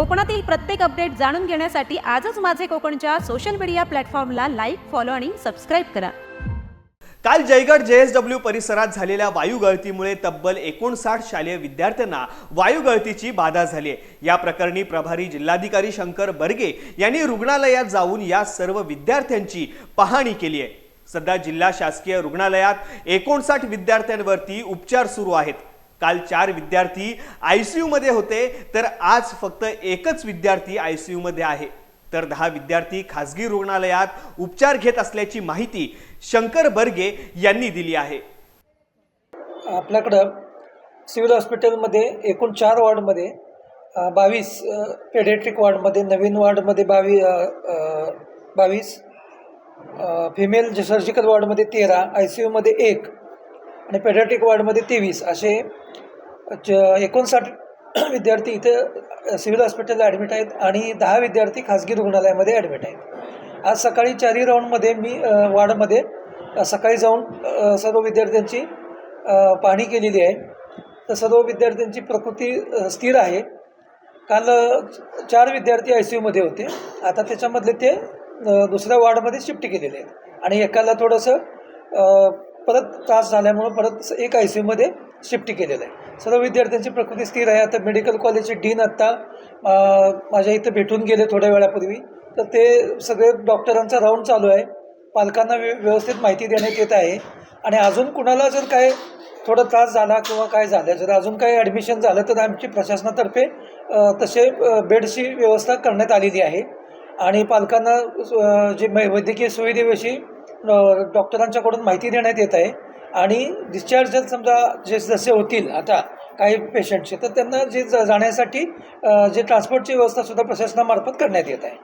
कोकणातील प्रत्येक अपडेट जाणून घेण्यासाठी आजच माझे कोकणच्या सोशल मीडिया प्लॅटफॉर्मला लाईक फॉलो आणि सबस्क्राईब करा. काल जयगड जेएसडब्ल्यू परिसरात झालेल्या वायू गळतीमुळे तब्बल एकोणसाठ शालेय विद्यार्थ्यांना वायू गळतीची बाधा झाली आहे. या प्रकरणी प्रभारी जिल्हाधिकारी शंकर बर्गे यांनी रुग्णालयात जाऊन या सर्व विद्यार्थ्यांची पाहणी केली आहे. सध्या जिल्हा शासकीय रुग्णालयात एकोणसाठ विद्यार्थ्यांवरती उपचार सुरू आहेत. काल चार विद्यार्थी आय सी यूमध्ये होते तर आज फक्त एकच विद्यार्थी आय सी यूमध्ये आहे. तर दहा विद्यार्थी खासगी रुग्णालयात उपचार घेत असल्याची माहिती शंकर बर्गे यांनी दिली आहे. आपल्याकडं सिव्हिल हॉस्पिटलमध्ये एकूण चार वॉर्डमध्ये बावीस पेडेट्रिक वॉर्डमध्ये नवीन वॉर्डमध्ये बावी बावीस फिमेल सर्जिकल वॉर्डमध्ये तेरा आय सी यूमध्ये एक आणि पेडियाट्रिक वॉर्डमध्ये तेवीस असे ज एकोणसाठ विद्यार्थी इथे सिव्हिल हॉस्पिटलला ॲडमिट आहेत आणि दहा विद्यार्थी खाजगी रुग्णालयामध्ये ॲडमिट आहेत. आज सकाळी चारही राऊंडमध्ये मी वार्डमध्ये सकाळी जाऊन सर्व विद्यार्थ्यांची पाहणी केलेली आहे. तर सर्व विद्यार्थ्यांची प्रकृती स्थिर आहे. काल चार विद्यार्थी आय सी यूमध्ये होते. आता त्याच्यामधले ते दुसऱ्या वार्डमध्ये शिफ्ट केलेले आहेत. आणि एकाला थोडंसं परत त्रास झाल्यामुळं परत एक आय सी यूमध्ये शिफ्ट केलेलं आहे. सर्व विद्यार्थ्यांची प्रकृती स्थिर आहे. आता मेडिकल कॉलेजचे डीन आत्ता माझ्या इथं भेटून गेले थोड्या वेळापूर्वी. तर ते सगळे डॉक्टरांचा राऊंड चालू आहे. पालकांना व्य व्यवस्थित माहिती देण्यात येत आहे. आणि अजून कुणाला जर काय थोडा त्रास झाला किंवा काय झालं जर अजून काही ॲडमिशन झालं तर आमची प्रशासनातर्फे तसे बेडची व्यवस्था करण्यात आलेली आहे. आणि पालकांना जे मै- वैद्यकीय सुविधेविषयी डॉक्टरांच्याकडून माहिती देण्यात येत आहे. आणि डिस्चार्ज जर समजा जे जसे होतील आता काही पेशंटचे तर त्यांना जे जा- जाण्यासाठी जे ट्रान्सपोर्टची व्यवस्थासुद्धा प्रशासनामार्फत करण्यात येत आहे.